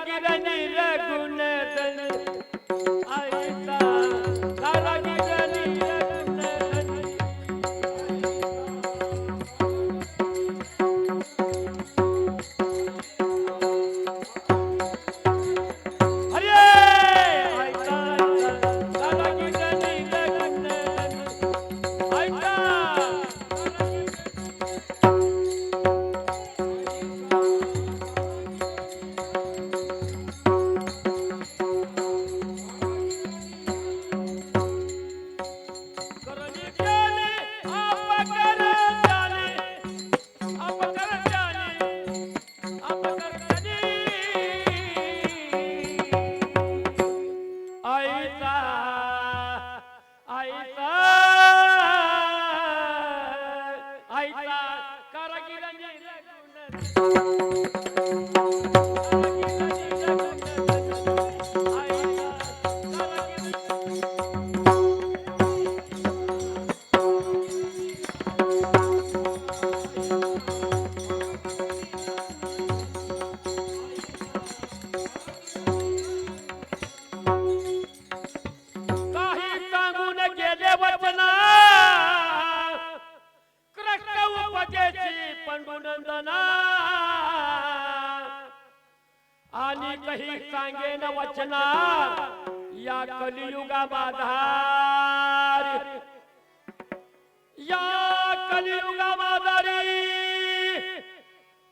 ಆಗಿರ ನೈರ ಗುಣ लगुन काही पंडुनंदना आणि काही सांगेन वचना या कलियुगा माधार या कलियुगा माधारी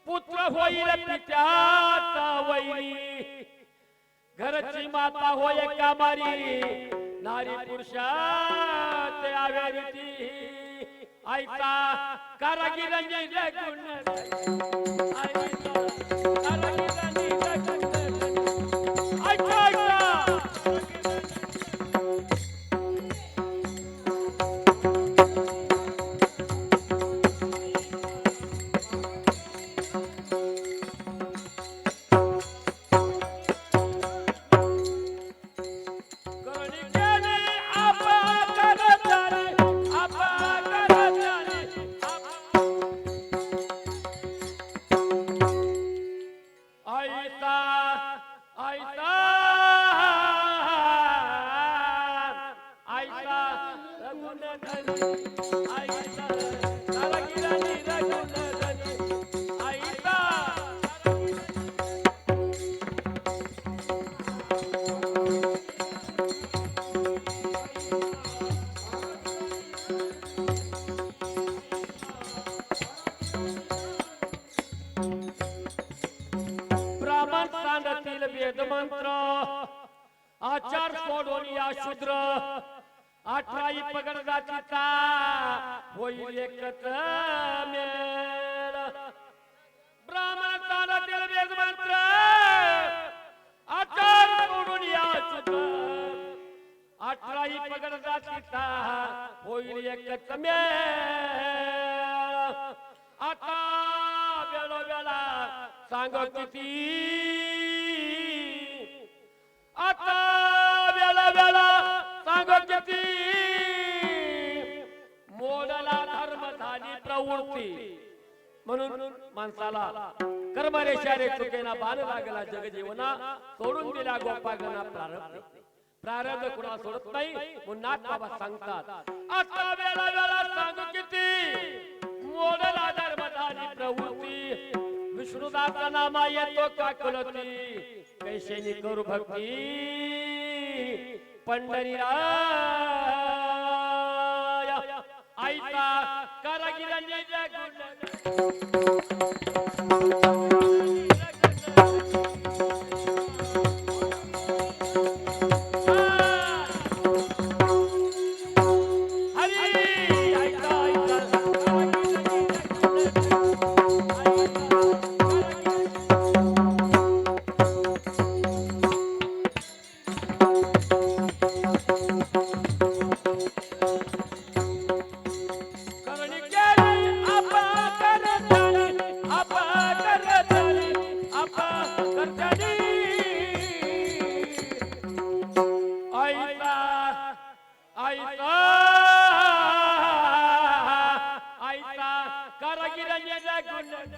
पुत्र होईल पित्याचा वैरी घरची माता होय कामारी नारी पुरुषात आवेरीती ऐका कारागिरांनी लगुण मंत्र आचार सोडून या शूद्र अठराई पगड जातीचा होईल एकच मेळ. ब्राह्मण सांगतील वेद मंत्र आचार सोडून या शूद्र अठराई पगड जातीचा होईल एकच मेळ. आता वेळोवेळा सांग किती होती. म्हणून माणसाला कर्मरेषा रे चुकेना बाण लागला जगजीवना सोडून दिला गोपागना प्रारब्ध. प्रारब्ध कुणा सोडत नाही म्हणून नाथ बाबा सांगतात आता वेळा वेळा सांग किती? मोडला धर्म प्रवृत्ती. विष्णुदाचा नामा येतो का कुलती कैशेनी करू भक्ती. पंढरीला आईचा कारागिरांनी जगुण பறக்கிறேன்